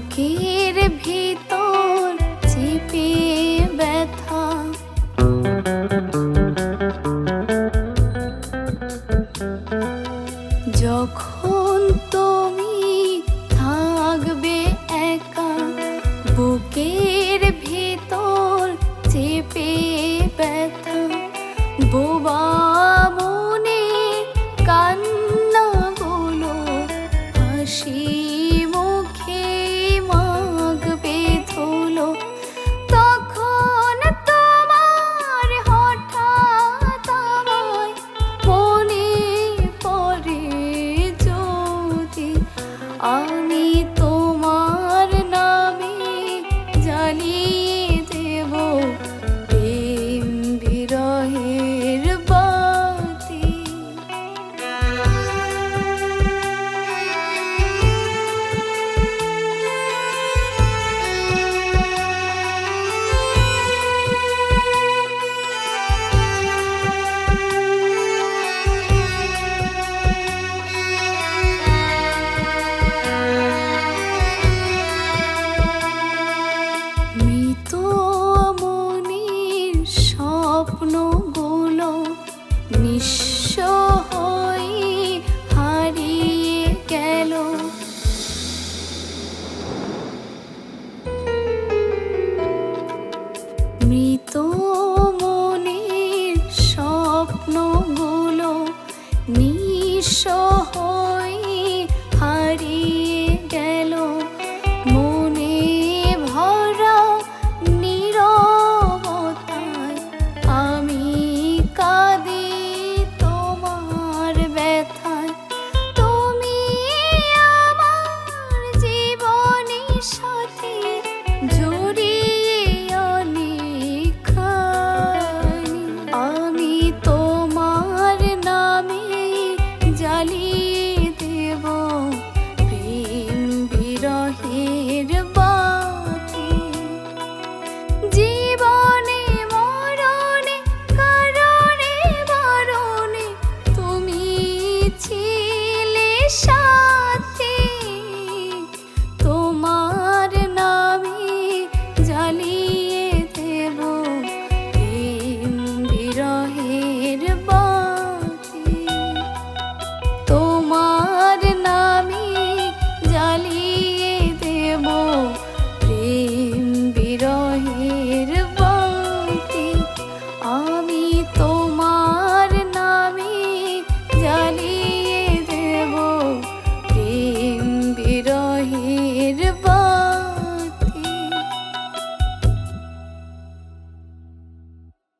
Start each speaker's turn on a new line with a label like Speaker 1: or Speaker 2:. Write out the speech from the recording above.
Speaker 1: বুকের ভিতর চিপে ব্যথা। যখন তুমি থাকবে একা বুকের ভিতর চিপে ব্যথা। বোবা all নিঃস্ব হই হারিয়ে গেল। মৃত মনের স্বপ্নগুলো নিঃস্ব Do